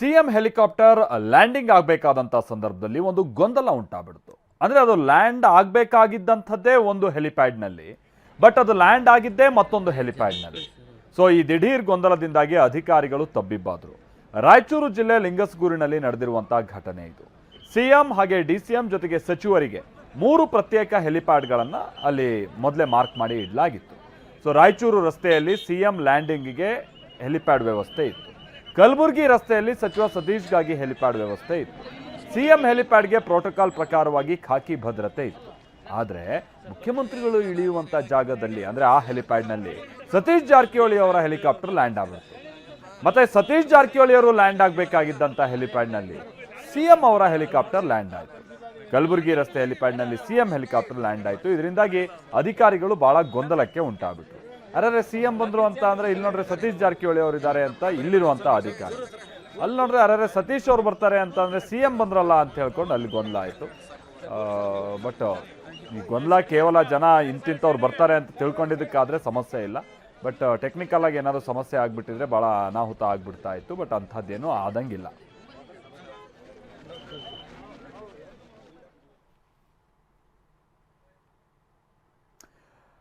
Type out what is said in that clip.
CM helicopter landing ಆಗಬೇಕಾದಂಥ ಸಂದರ್ಭದಲ್ಲಿ ಒಂದು ಗೊಂದಲ ಉಂಟಾಗ್ಬಿಡ್ತು. ಅಂದರೆ ಅದು ಲ್ಯಾಂಡ್ ಆಗಬೇಕಾಗಿದ್ದಂಥದ್ದೇ ಒಂದು ಹೆಲಿಪ್ಯಾಡ್ನಲ್ಲಿ, ಬಟ್ ಅದು ಲ್ಯಾಂಡ್ ಆಗಿದ್ದೇ ಮತ್ತೊಂದು ಹೆಲಿಪ್ಯಾಡ್ನಲ್ಲಿ. ಸೊ ಈ ದಿಢೀರ್ ಗೊಂದಲದಿಂದಾಗಿ ಅಧಿಕಾರಿಗಳು ತಬ್ಬಿಬ್ಬಾದರು. ರಾಯಚೂರು ಜಿಲ್ಲೆ ಲಿಂಗಸ್ಗೂರಿನಲ್ಲಿ ನಡೆದಿರುವಂಥ ಘಟನೆ ಇದು. ಸಿಎಂ ಹಾಗೆ ಡಿ ಸಿ ಎಂ ಜೊತೆಗೆ ಸಚಿವರಿಗೆ ಮೂರು ಪ್ರತ್ಯೇಕ ಹೆಲಿಪ್ಯಾಡ್ಗಳನ್ನು ಅಲ್ಲಿ ಮೊದಲೇ ಮಾರ್ಕ್ ಮಾಡಿ ಇಡಲಾಗಿತ್ತು. ಸೊ ರಾಯಚೂರು ರಸ್ತೆಯಲ್ಲಿ ಸಿಎಂ ಲ್ಯಾಂಡಿಂಗಿಗೆ ಹೆಲಿಪ್ಯಾಡ್ ವ್ಯವಸ್ಥೆ ಇತ್ತು. ಕಲಬುರಗಿ ರಸ್ತೆಯಲ್ಲಿ ಸಚಿವ ಸತೀಶ್ಗಾಗಿ ಹೆಲಿಪ್ಯಾಡ್ ವ್ಯವಸ್ಥೆ ಇತ್ತು. ಸಿಎಂ ಹೆಲಿಪ್ಯಾಡ್ಗೆ ಪ್ರೋಟೋಕಾಲ್ ಪ್ರಕಾರವಾಗಿ ಖಾಕಿ ಭದ್ರತೆ ಇತ್ತು. ಆದರೆ ಮುಖ್ಯಮಂತ್ರಿಗಳು ಇಳಿಯುವಂಥ ಜಾಗದಲ್ಲಿ, ಅಂದರೆ ಆ ಹೆಲಿಪ್ಯಾಡ್ನಲ್ಲಿ ಸತೀಶ್ ಜಾರಕಿಹೊಳಿ ಅವರ ಹೆಲಿಕಾಪ್ಟರ್ ಲ್ಯಾಂಡ್ ಆಗುತ್ತೆ. ಮತ್ತೆ ಸತೀಶ್ ಜಾರಕಿಹೊಳಿ ಅವರು ಲ್ಯಾಂಡ್ ಆಗಬೇಕಾಗಿದ್ದಂಥ ಹೆಲಿಪ್ಯಾಡ್ನಲ್ಲಿ ಸಿಎಂ ಅವರ ಹೆಲಿಕಾಪ್ಟರ್ ಲ್ಯಾಂಡ್ ಆಯಿತು. ಕಲಬುರಗಿ ರಸ್ತೆ ಹೆಲಿಪ್ಯಾಡ್ನಲ್ಲಿ ಸಿಎಂ ಹೆಲಿಕಾಪ್ಟರ್ ಲ್ಯಾಂಡ್ ಆಯಿತು. ಇದರಿಂದಾಗಿ ಅಧಿಕಾರಿಗಳು ಬಹಳ ಗೊಂದಲಕ್ಕೆ ಉಂಟಾಗ್ಬಿಟ್ರು. ಅರೆ, ಸಿಎಂ ಬಂದ್ರು ಅಂತ ಅಂದ್ರೆ ಇಲ್ಲಿ ನೋಡ್ರೆ ಸತೀಶ್ ಜಾರಕಿಹೊಳಿ ಅವರು ಇದ್ದಾರೆ ಅಂತ ಇಲ್ಲಿರುವಂತ ಅಧಿಕಾರಿ. ಅಲ್ಲಿ ನೋಡ್ರೆ ಅರೆ, ಸತೀಶ್ ಅವ್ರು ಬರ್ತಾರೆ ಅಂತ ಅಂದ್ರೆ ಸಿಎಂ ಬಂದ್ರಲ್ಲ ಅಂತ ಹೇಳ್ಕೊಂಡು ಅಲ್ಲಿ ಗೊಂದಲ ಆಯಿತು. ಬಟ್ ಈ ಗೊಂದಲ ಕೇವಲ ಜನ ಇಂತಿಂಥವ್ರು ಬರ್ತಾರೆ ಅಂತ ತಿಳ್ಕೊಂಡಿದ್ದಕ್ಕಾದ್ರೆ ಸಮಸ್ಯೆ ಇಲ್ಲ. ಬಟ್ ಟೆಕ್ನಿಕಲ್ ಆಗಿ ಏನಾದರೂ ಸಮಸ್ಯೆ ಆಗ್ಬಿಟ್ಟಿದ್ರೆ ಭಾಳ ಅನಾಹುತ ಆಗ್ಬಿಡ್ತಾ ಇತ್ತು ಬಟ್ ಅಂಥದ್ದೇನೂ ಆದಂಗಿಲ್ಲ.